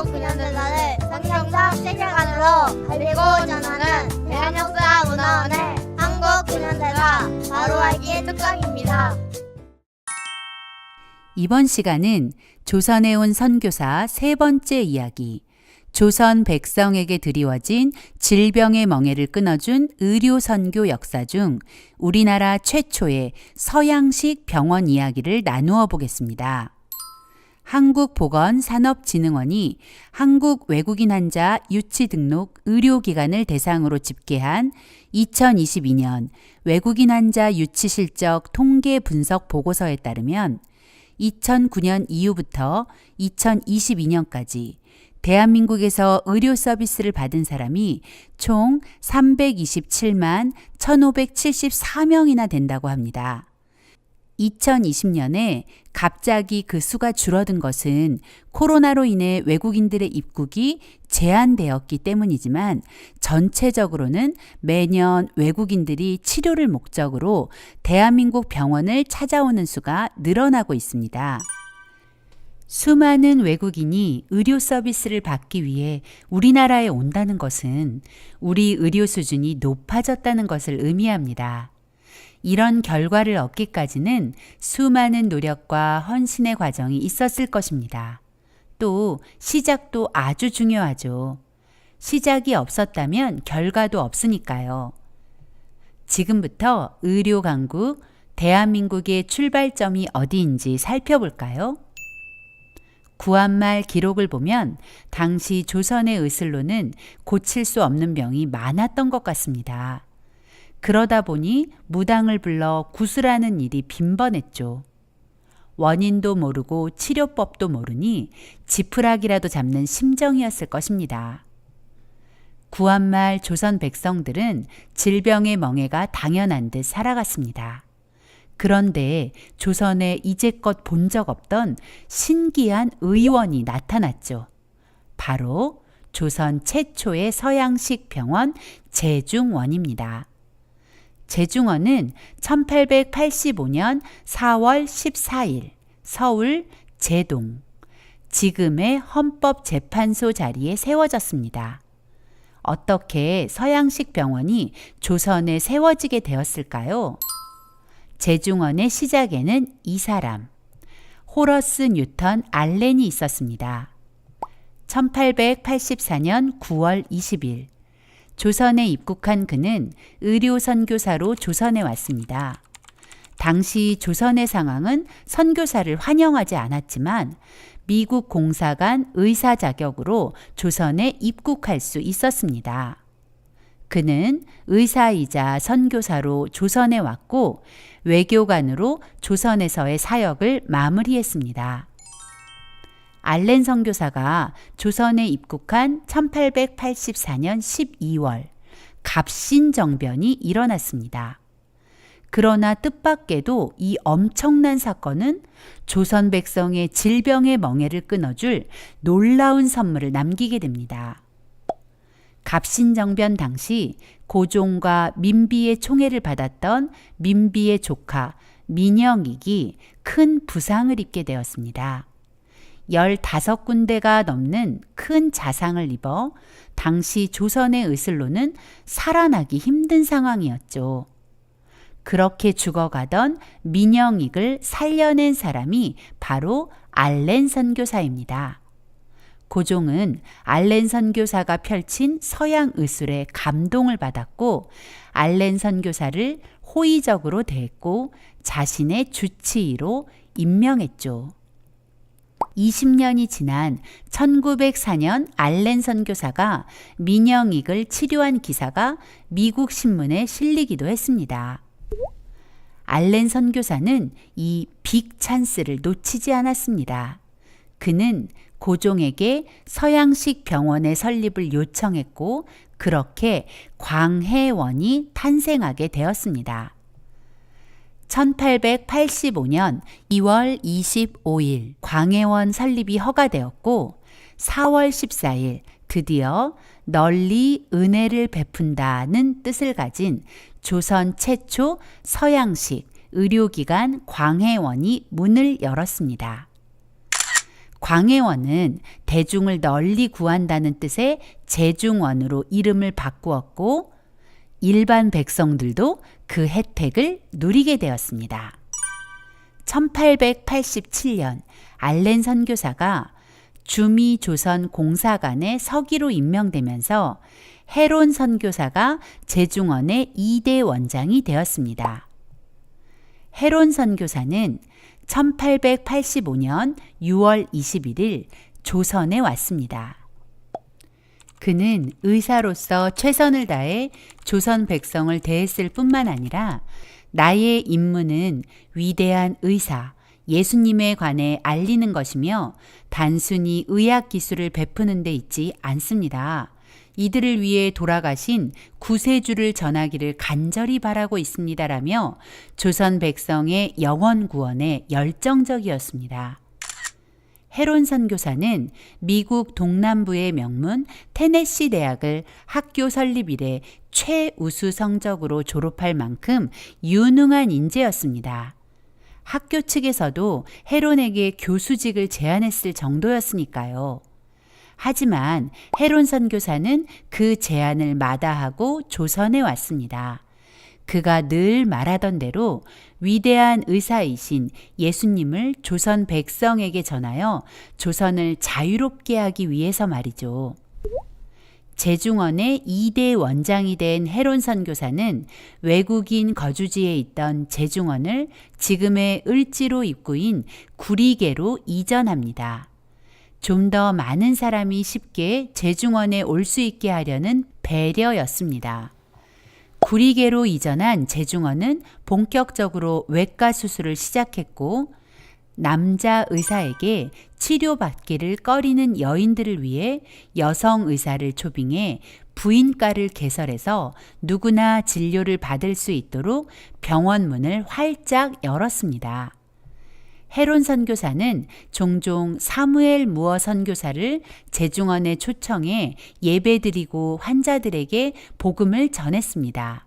한국근현대사를 성경적 세계관으로 알리고 전하는 대한역사 문화원의 한국 근현대사 바로 알기 특강입니다. 이번 시간은 조선에 온 선교사 세 번째 이야기, 조선 백성에게 드리워진 질병의 멍해를 끊어준 의료 선교 역사 중 우리나라 최초의 서양식 병원 이야기를 나누어 보겠습니다. 한국보건산업진흥원이 한국 외국인 환자 유치 등록 의료기관을 대상으로 집계한 2022년 외국인 환자 유치 실적 통계 분석 보고서에 따르면 2009년 이후부터 2022년까지 대한민국에서 의료 서비스를 받은 사람이 총 327만 1,574명이나 된다고 합니다. 2020년에 갑자기 그 수가 줄어든 것은 코로나로 인해 외국인들의 입국이 제한되었기 때문이지만 전체적으로는 매년 외국인들이 치료를 목적으로 대한민국 병원을 찾아오는 수가 늘어나고 있습니다. 수많은 외국인이 의료 서비스를 받기 위해 우리나라에 온다는 것은 우리 의료 수준이 높아졌다는 것을 의미합니다. 이런 결과를 얻기까지는 수많은 노력과 헌신의 과정이 있었을 것입니다. 또 시작도 아주 중요하죠. 시작이 없었다면 결과도 없으니까요. 지금부터 의료 강국 대한민국의 출발점이 어디인지 살펴볼까요? 구한말 기록을 보면 당시 조선의 의술로는 고칠 수 없는 병이 많았던 것 같습니다. 그러다 보니 무당을 불러 구슬하는 일이 빈번했죠. 원인도 모르고 치료법도 모르니 지푸라기라도 잡는 심정이었을 것입니다. 구한말 조선 백성들은 질병의 멍해가 당연한 듯 살아갔습니다. 그런데 조선에 이제껏 본 적 없던 신기한 의원이 나타났죠. 바로 조선 최초의 서양식 병원 제중원입니다. 제중원은 1885년 4월 14일 서울 제동, 지금의 헌법재판소 자리에 세워졌습니다. 어떻게 서양식 병원이 조선에 세워지게 되었을까요? 제중원의 시작에는 이 사람, 호러스 뉴턴 알렌이 있었습니다. 1884년 9월 20일, 조선에 입국한 그는 의료 선교사로 조선에 왔습니다. 당시 조선의 상황은 선교사를 환영하지 않았지만 미국 공사관 의사 자격으로 조선에 입국할 수 있었습니다. 그는 의사이자 선교사로 조선에 왔고 외교관으로 조선에서의 사역을 마무리했습니다. 알렌 선교사가 조선에 입국한 1884년 12월 갑신 정변이 일어났습니다. 그러나 뜻밖에도 이 엄청난 사건은 조선 백성의 질병의 멍해를 끊어줄 놀라운 선물을 남기게 됩니다. 갑신정변 당시 고종과 민비의 총애를 받았던 민비의 조카 민영익이 큰 부상을 입게 되었습니다. 15군데가 넘는 큰 자상을 입어 당시 조선의 의술로는 살아나기 힘든 상황이었죠. 그렇게 죽어가던 민영익을 살려낸 사람이 바로 알렌 선교사입니다. 고종은 알렌 선교사가 펼친 서양 의술에 감동을 받았고 알렌 선교사를 호의적으로 대했고 자신의 주치의로 임명했죠. 20년이 지난 1904년 알렌 선교사가 민영익을 치료한 기사가 미국 신문에 실리기도 했습니다. 알렌 선교사는 이 빅 찬스를 놓치지 않았습니다. 그는 고종에게 서양식 병원의 설립을 요청했고 그렇게 광해원이 탄생하게 되었습니다. 1885년 2월 25일 광해원 설립이 허가되었고 4월 14일 드디어 널리 은혜를 베푼다는 뜻을 가진 조선 최초 서양식 의료기관 광해원이 문을 열었습니다. 광해원은 대중을 널리 구한다는 뜻의 제중원으로 이름을 바꾸었고 일반 백성들도 그 혜택을 누리게 되었습니다. 1887년 알렌 선교사가 주미 조선 공사관의 서기로 임명되면서 헤론 선교사가 제중원의 2대 원장이 되었습니다. 헤론 선교사는 1885년 6월 21일 조선에 왔습니다. 그는 의사로서 최선을 다해 조선 백성을 대했을 뿐만 아니라 나의 임무는 위대한 의사, 예수님에 관해 알리는 것이며 단순히 의학 기술을 베푸는 데 있지 않습니다. 이들을 위해 돌아가신 구세주를 전하기를 간절히 바라고 있습니다라며 조선 백성의 영원 구원에 열정적이었습니다. 헤론 선교사는 미국 동남부의 명문 테네시 대학을 학교 설립 이래 최우수 성적으로 졸업할 만큼 유능한 인재였습니다. 학교 측에서도 헤론에게 교수직을 제안했을 정도였으니까요. 하지만 헤론 선교사는 그 제안을 마다하고 조선에 왔습니다. 그가 늘 말하던 대로 위대한 의사이신 예수님을 조선 백성에게 전하여 조선을 자유롭게 하기 위해서 말이죠. 제중원의 2대 원장이 된 헤론 선교사는 외국인 거주지에 있던 제중원을 지금의 을지로 입구인 구리계로 이전합니다. 좀 더 많은 사람이 쉽게 제중원에 올 수 있게 하려는 배려였습니다. 구리계로 이전한 제중원은 본격적으로 외과 수술을 시작했고 남자 의사에게 치료받기를 꺼리는 여인들을 위해 여성 의사를 초빙해 부인과를 개설해서 누구나 진료를 받을 수 있도록 병원 문을 활짝 열었습니다. 헤론 선교사는 종종 사무엘 무어 선교사를 제중원에 초청해 예배드리고 환자들에게 복음을 전했습니다.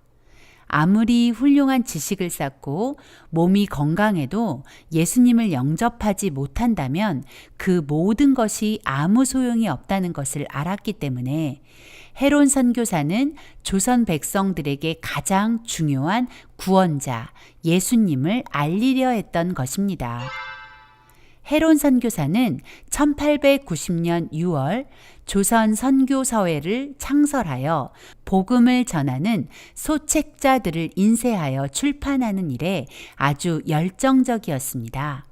아무리 훌륭한 지식을 쌓고 몸이 건강해도 예수님을 영접하지 못한다면 그 모든 것이 아무 소용이 없다는 것을 알았기 때문에 헤론 선교사는 조선 백성들에게 가장 중요한 구원자 예수님을 알리려 했던 것입니다. 헤론 선교사는 1890년 6월 조선 선교서회를 창설하여 복음을 전하는 소책자들을 인쇄하여 출판하는 일에 아주 열정적이었습니다.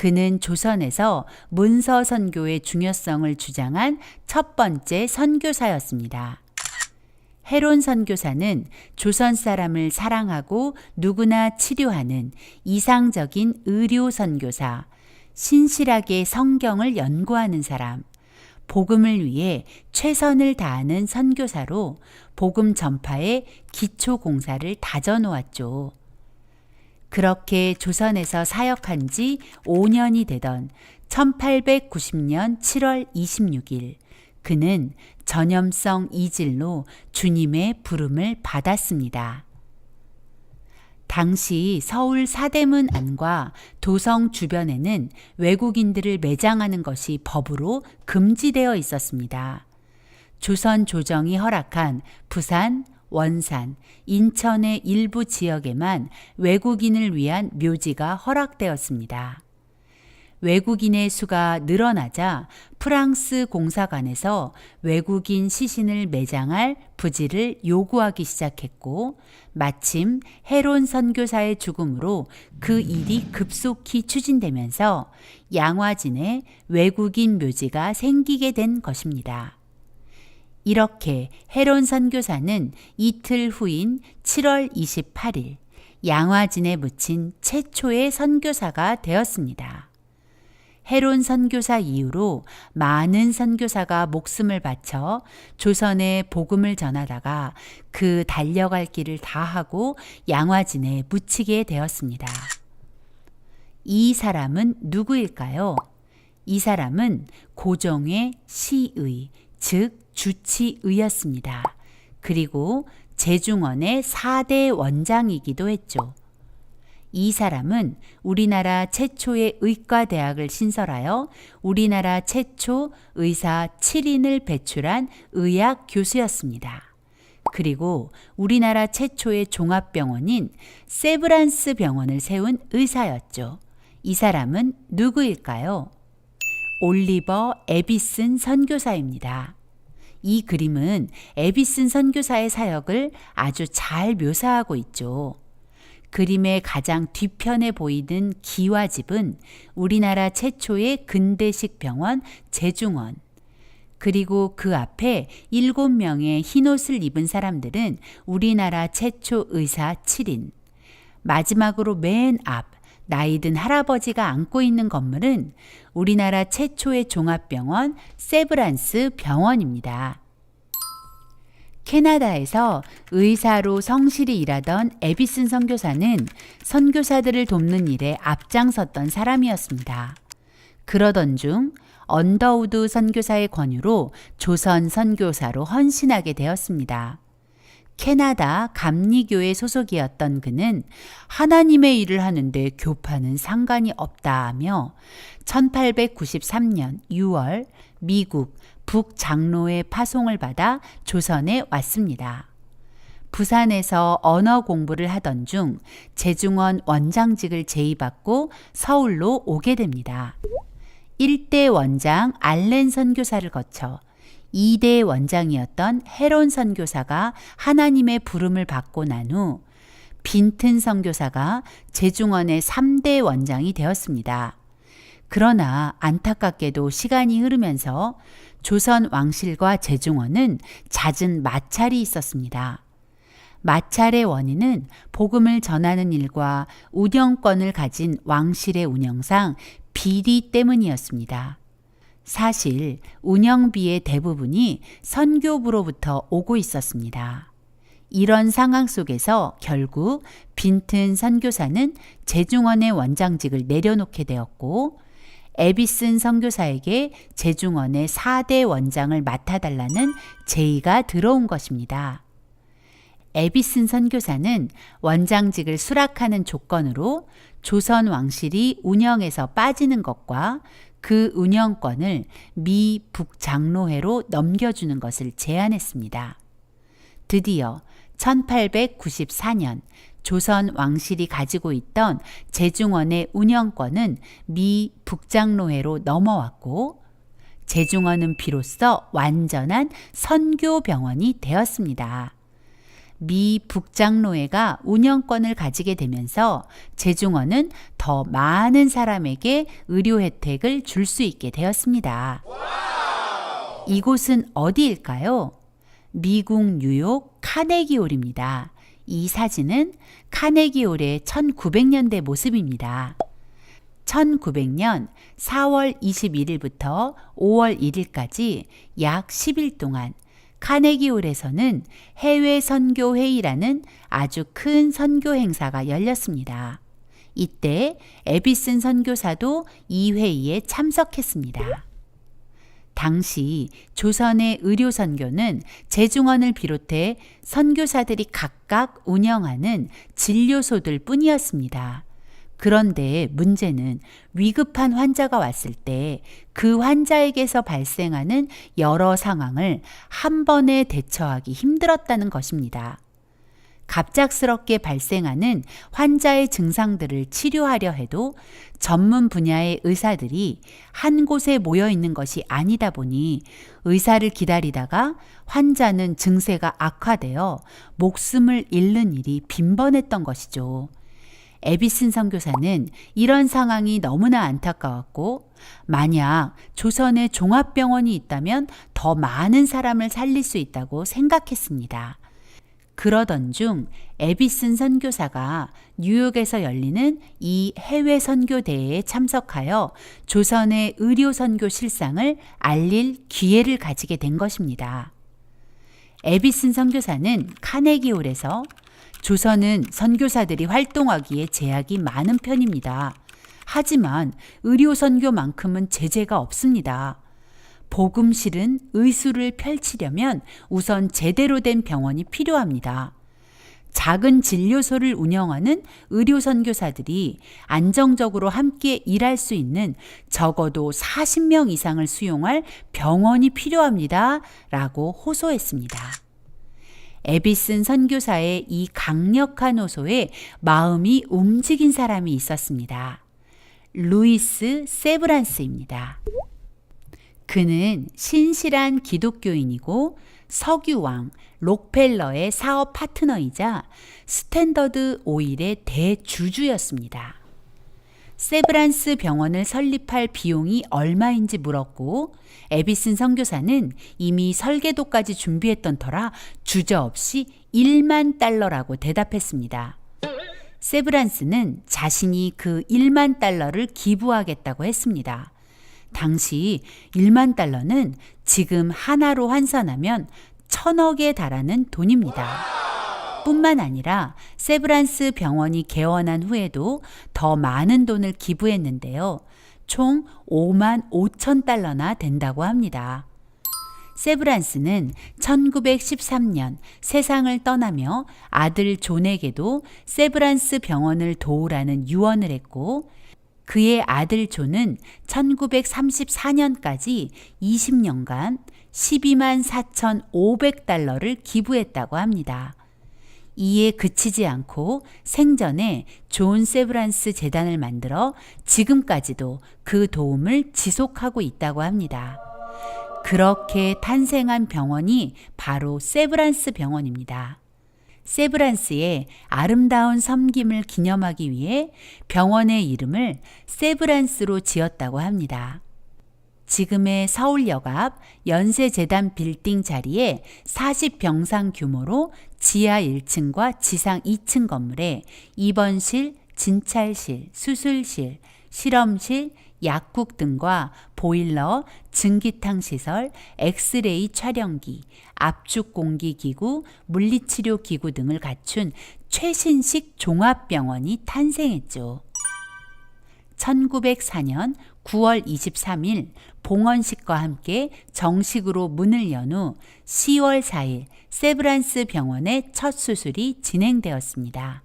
그는 조선에서 문서 선교의 중요성을 주장한 첫 번째 선교사였습니다. 헤론 선교사는 조선 사람을 사랑하고 누구나 치료하는 이상적인 의료 선교사, 신실하게 성경을 연구하는 사람, 복음을 위해 최선을 다하는 선교사로 복음 전파의 기초 공사를 다져놓았죠. 그렇게 조선에서 사역한 지 5년이 되던 1890년 7월 26일, 그는 전염성 이질로 주님의 부름을 받았습니다. 당시 서울 사대문 안과 도성 주변에는 외국인들을 매장하는 것이 법으로 금지되어 있었습니다. 조선 조정이 허락한 부산, 원산, 인천의 일부 지역에만 외국인을 위한 묘지가 허락되었습니다. 외국인의 수가 늘어나자 프랑스 공사관에서 외국인 시신을 매장할 부지를 요구하기 시작했고 마침 헤론 선교사의 죽음으로 그 일이 급속히 추진되면서 양화진에 외국인 묘지가 생기게 된 것입니다. 이렇게 헤론 선교사는 이틀 후인 7월 28일 양화진에 묻힌 최초의 선교사가 되었습니다. 헤론 선교사 이후로 많은 선교사가 목숨을 바쳐 조선에 복음을 전하다가 그 달려갈 길을 다하고 양화진에 묻히게 되었습니다. 이 사람은 누구일까요? 이 사람은 고종의 시의, 즉 주치의였습니다. 그리고 제중원의 4대 원장이기도 했죠. 이 사람은 우리나라 최초의 의과대학을 신설하여 우리나라 최초 의사 7인을 배출한 의학 교수였습니다. 그리고 우리나라 최초의 종합병원인 세브란스 병원을 세운 의사였죠. 이 사람은 누구일까요? 올리버 에비슨 선교사입니다. 이 그림은 에비슨 선교사의 사역을 아주 잘 묘사하고 있죠. 그림의 가장 뒤편에 보이는 기와집은 우리나라 최초의 근대식 병원 제중원. 그리고 그 앞에 일곱 명의 흰옷을 입은 사람들은 우리나라 최초 의사 7인. 마지막으로 맨 앞, 나이든 할아버지가 앉고 있는 건물은 우리나라 최초의 종합병원 세브란스 병원입니다. 캐나다에서 의사로 성실히 일하던 에비슨 선교사는 선교사들을 돕는 일에 앞장섰던 사람이었습니다. 그러던 중 언더우드 선교사의 권유로 조선 선교사로 헌신하게 되었습니다. 캐나다 감리교회 소속이었던 그는 하나님의 일을 하는데 교파는 상관이 없다 하며 1893년 6월 미국 북장로의 파송을 받아 조선에 왔습니다. 부산에서 언어 공부를 하던 중 재중원 원장직을 제의받고 서울로 오게 됩니다. 1대 원장 알렌 선교사를 거쳐 2대 원장이었던 헤론 선교사가 하나님의 부름을 받고 난 후 빈튼 선교사가 재중원의 3대 원장이 되었습니다. 그러나 안타깝게도 시간이 흐르면서 조선 왕실과 재중원은 잦은 마찰이 있었습니다. 마찰의 원인은 복음을 전하는 일과 운영권을 가진 왕실의 운영상 비리 때문이었습니다. 사실 운영비의 대부분이 선교부로부터 오고 있었습니다. 이런 상황 속에서 결국 빈튼 선교사는 재중원의 원장직을 내려놓게 되었고 에비슨 선교사에게 재중원의 4대 원장을 맡아달라는 제의가 들어온 것입니다. 에비슨 선교사는 원장직을 수락하는 조건으로 조선 왕실이 운영에서 빠지는 것과 그 운영권을 미 북장로회로 넘겨주는 것을 제안했습니다. 드디어 1894년 조선 왕실이 가지고 있던 재중원의 운영권은 미 북장로회로 넘어왔고 재중원은 비로소 완전한 선교병원이 되었습니다. 미 북장로회가 운영권을 가지게 되면서 재중원은 더 많은 사람에게 의료 혜택을 줄 수 있게 되었습니다. 이곳은 어디일까요? 미국 뉴욕 카네기홀입니다. 이 사진은 카네기홀의 1900년대 모습입니다. 1900년 4월 21일부터 5월 1일까지 약 10일 동안 카네기홀에서는 해외 선교 회의라는 아주 큰 선교 행사가 열렸습니다. 이때 에비슨 선교사도 이 회의에 참석했습니다. 당시 조선의 의료 선교는 재중원을 비롯해 선교사들이 각각 운영하는 진료소들 뿐이었습니다. 그런데 문제는 위급한 환자가 왔을 때 그 환자에게서 발생하는 여러 상황을 한 번에 대처하기 힘들었다는 것입니다. 갑작스럽게 발생하는 환자의 증상들을 치료하려 해도 전문 분야의 의사들이 한 곳에 모여 있는 것이 아니다 보니 의사를 기다리다가 환자는 증세가 악화되어 목숨을 잃는 일이 빈번했던 것이죠. 에비슨 선교사는 이런 상황이 너무나 안타까웠고 만약 조선에 종합병원이 있다면 더 많은 사람을 살릴 수 있다고 생각했습니다. 그러던 중 에비슨 선교사가 뉴욕에서 열리는 이 해외 선교대회에 참석하여 조선의 의료 선교 실상을 알릴 기회를 가지게 된 것입니다. 에비슨 선교사는 카네기홀에서 조선은 선교사들이 활동하기에 제약이 많은 편입니다. 하지만 의료 선교만큼은 제재가 없습니다. 복음실은 의술을 펼치려면 우선 제대로 된 병원이 필요합니다. 작은 진료소를 운영하는 의료 선교사들이 안정적으로 함께 일할 수 있는 적어도 40명 이상을 수용할 병원이 필요합니다. 라고 호소했습니다. 에비슨 선교사의 이 강력한 호소에 마음이 움직인 사람이 있었습니다. 루이스 세브란스입니다. 그는 신실한 기독교인이고 석유왕 록펠러의 사업 파트너이자 스탠더드 오일의 대주주였습니다. 세브란스 병원을 설립할 비용이 얼마인지 물었고 에비슨 선교사는 이미 설계도까지 준비했던 터라 주저없이 1만 달러라고 대답했습니다. 세브란스는 자신이 그 1만 달러를 기부하겠다고 했습니다. 당시 1만 달러는 지금 하나로 환산하면 천억에 달하는 돈입니다. 뿐만 아니라 세브란스 병원이 개원한 후에도 더 많은 돈을 기부했는데요. 총 5만 5천 달러나 된다고 합니다. 세브란스는 1913년 세상을 떠나며 아들 존에게도 세브란스 병원을 도우라는 유언을 했고 그의 아들 존은 1934년까지 20년간 12만 4,500달러를 기부했다고 합니다. 이에 그치지 않고 생전에 존 세브란스 재단을 만들어 지금까지도 그 도움을 지속하고 있다고 합니다. 그렇게 탄생한 병원이 바로 세브란스 병원입니다. 세브란스의 아름다운 섬김을 기념하기 위해 병원의 이름을 세브란스로 지었다고 합니다. 지금의 서울역 앞 연세재단 빌딩 자리에 40병상 규모로 지하 1층과 지상 2층 건물에 입원실, 진찰실, 수술실, 실험실, 약국 등과 보일러, 증기탕 시설, 엑스레이 촬영기, 압축 공기 기구, 물리치료 기구 등을 갖춘 최신식 종합병원이 탄생했죠. 1904년 9월 23일 봉헌식과 함께 정식으로 문을 연 후 10월 4일 세브란스 병원의 첫 수술이 진행되었습니다.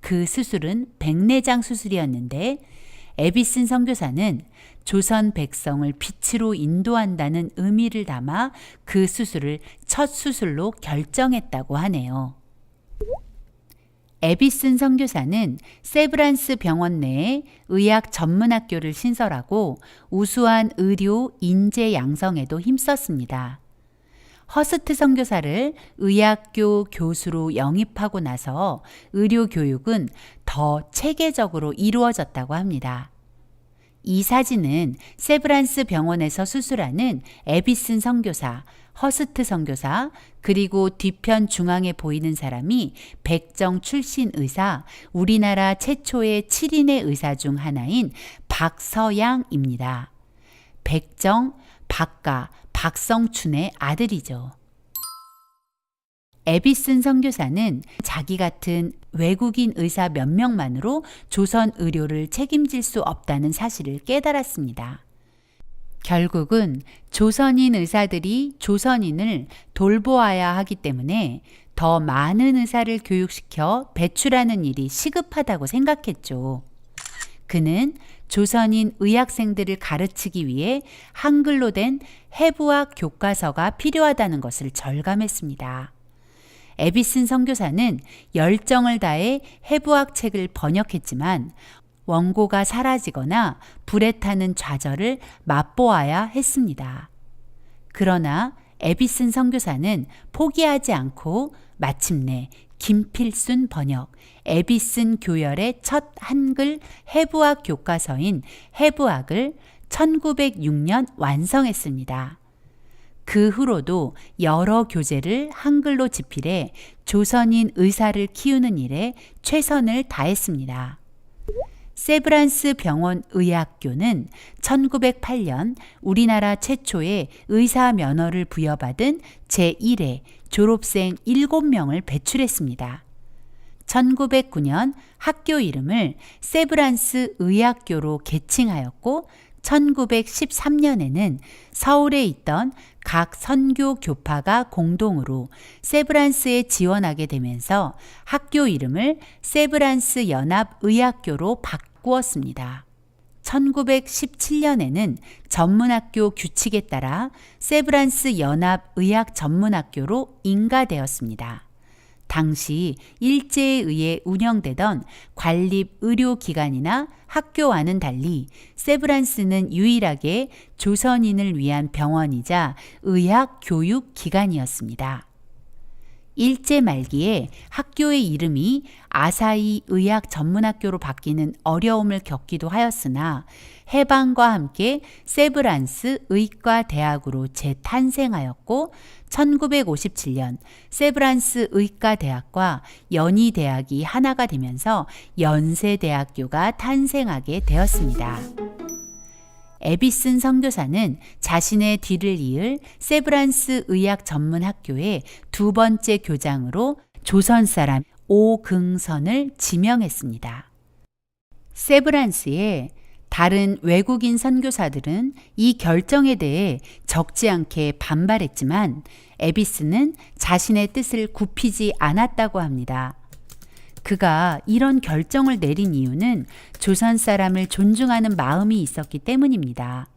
그 수술은 백내장 수술이었는데 에비슨 선교사는 조선 백성을 빛으로 인도한다는 의미를 담아 그 수술을 첫 수술로 결정했다고 하네요. 에비슨 선교사는 세브란스 병원 내에 의학 전문학교를 신설하고 우수한 의료 인재 양성에도 힘썼습니다. 허스트 선교사를 의학교 교수로 영입하고 나서 의료 교육은 더 체계적으로 이루어졌다고 합니다. 이 사진은 세브란스 병원에서 수술하는 에비슨 선교사, 허스트 선교사, 그리고 뒤편 중앙에 보이는 사람이 백정 출신 의사, 우리나라 최초의 7인의 의사 중 하나인 박서양입니다. 백정, 박가, 박성춘의 아들이죠. 에비슨 선교사는 자기 같은 외국인 의사 몇 명만으로 조선 의료를 책임질 수 없다는 사실을 깨달았습니다. 결국은 조선인 의사들이 조선인을 돌보아야 하기 때문에 더 많은 의사를 교육시켜 배출하는 일이 시급하다고 생각했죠. 그는 조선인 의학생들을 가르치기 위해 한글로 된 해부학 교과서가 필요하다는 것을 절감했습니다. 에비슨 선교사는 열정을 다해 해부학 책을 번역했지만 원고가 사라지거나 불에 타는 좌절을 맛보아야 했습니다. 그러나 에비슨 선교사는 포기하지 않고 마침내 김필순 번역, 에비슨 교열의 첫 한글 해부학 교과서인 해부학을 1906년 완성했습니다. 그 후로도 여러 교재를 한글로 집필해 조선인 의사를 키우는 일에 최선을 다했습니다. 세브란스 병원 의학교는 1908년 우리나라 최초의 의사 면허를 부여받은 제1회 졸업생 7명을 배출했습니다. 1909년 학교 이름을 세브란스 의학교로 개칭하였고 1913년에는 서울에 있던 각 선교 교파가 공동으로 세브란스에 지원하게 되면서 학교 이름을 세브란스 연합의학교로 바 꾸었습니다. 1917년에는 전문학교 규칙에 따라 세브란스 연합 의학 전문학교로 인가되었습니다. 당시 일제에 의해 운영되던 관립 의료기관이나 학교와는 달리 세브란스는 유일하게 조선인을 위한 병원이자 의학 교육 기관이었습니다. 일제 말기에 학교의 이름이 아사히 의학 전문학교로 바뀌는 어려움을 겪기도 하였으나 해방과 함께 세브란스 의과 대학으로 재탄생하였고 1957년 세브란스 의과 대학과 연희 대학이 하나가 되면서 연세대학교가 탄생하게 되었습니다. 에비슨 선교사는 자신의 뒤를 이을 세브란스 의학 전문 학교의 두 번째 교장으로 조선 사람 오긍선을 지명했습니다. 세브란스의 다른 외국인 선교사들은 이 결정에 대해 적지 않게 반발했지만 에비스는 자신의 뜻을 굽히지 않았다고 합니다. 그가 이런 결정을 내린 이유는 조선 사람을 존중하는 마음이 있었기 때문입니다.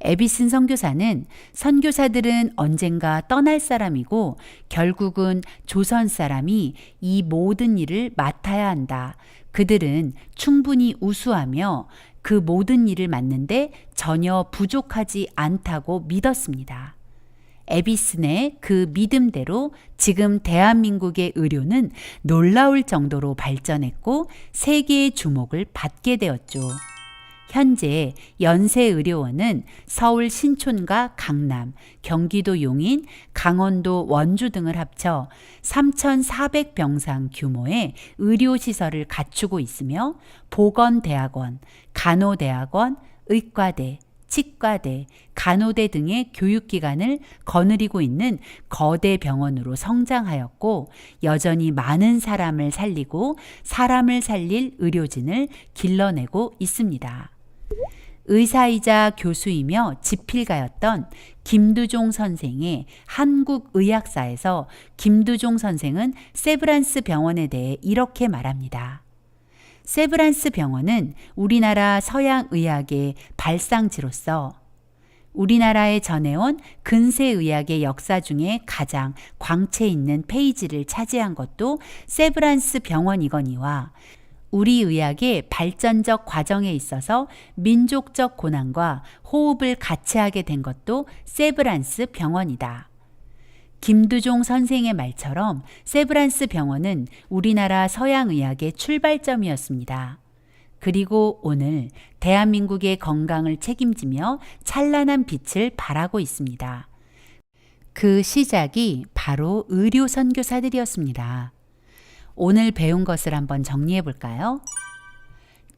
에비슨 선교사는 선교사들은 언젠가 떠날 사람이고 결국은 조선 사람이 이 모든 일을 맡아야 한다. 그들은 충분히 우수하며 그 모든 일을 맡는데 전혀 부족하지 않다고 믿었습니다. 에비슨의 그 믿음대로 지금 대한민국의 의료는 놀라울 정도로 발전했고 세계의 주목을 받게 되었죠. 현재 연세의료원은 서울 신촌과 강남, 경기도 용인, 강원도 원주 등을 합쳐 3,400병상 규모의 의료시설을 갖추고 있으며 보건대학원, 간호대학원, 의과대, 치과대, 간호대 등의 교육기관을 거느리고 있는 거대 병원으로 성장하였고 여전히 많은 사람을 살리고 사람을 살릴 의료진을 길러내고 있습니다. 의사이자 교수이며 지필가였던 김두종 선생의 한국의학사에서 김두종 선생은 세브란스 병원에 대해 이렇게 말합니다. 세브란스 병원은 우리나라 서양 의학의 발상지로서 우리나라에 전해온 근세 의학의 역사 중에 가장 광채 있는 페이지를 차지한 것도 세브란스 병원이거니와 우리 의학의 발전적 과정에 있어서 민족적 고난과 호흡을 같이 하게 된 것도 세브란스 병원이다. 김두종 선생의 말처럼 세브란스 병원은 우리나라 서양의학의 출발점이었습니다. 그리고 오늘 대한민국의 건강을 책임지며 찬란한 빛을 발하고 있습니다. 그 시작이 바로 의료 선교사들이었습니다. 오늘 배운 것을 한번 정리해 볼까요?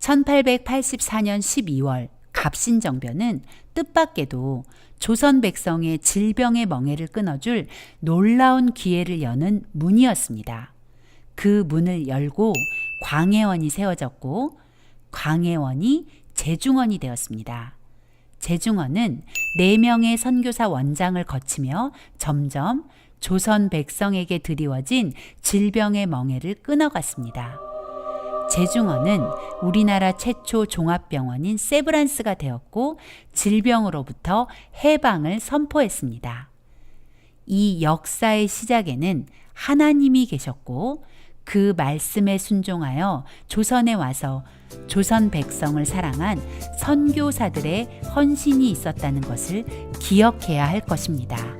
1884년 12월 갑신정변은 뜻밖에도 조선 백성의 질병의 멍해를 끊어줄 놀라운 기회를 여는 문이었습니다. 그 문을 열고 광해원이 세워졌고 광해원이 제중원이 되었습니다. 제중원은 4명의 선교사 원장을 거치며 점점 조선 백성에게 드리워진 질병의 멍해를 끊어갔습니다. 제중원은 우리나라 최초 종합병원인 세브란스가 되었고 질병으로부터 해방을 선포했습니다. 이 역사의 시작에는 하나님이 계셨고 그 말씀에 순종하여 조선에 와서 조선 백성을 사랑한 선교사들의 헌신이 있었다는 것을 기억해야 할 것입니다.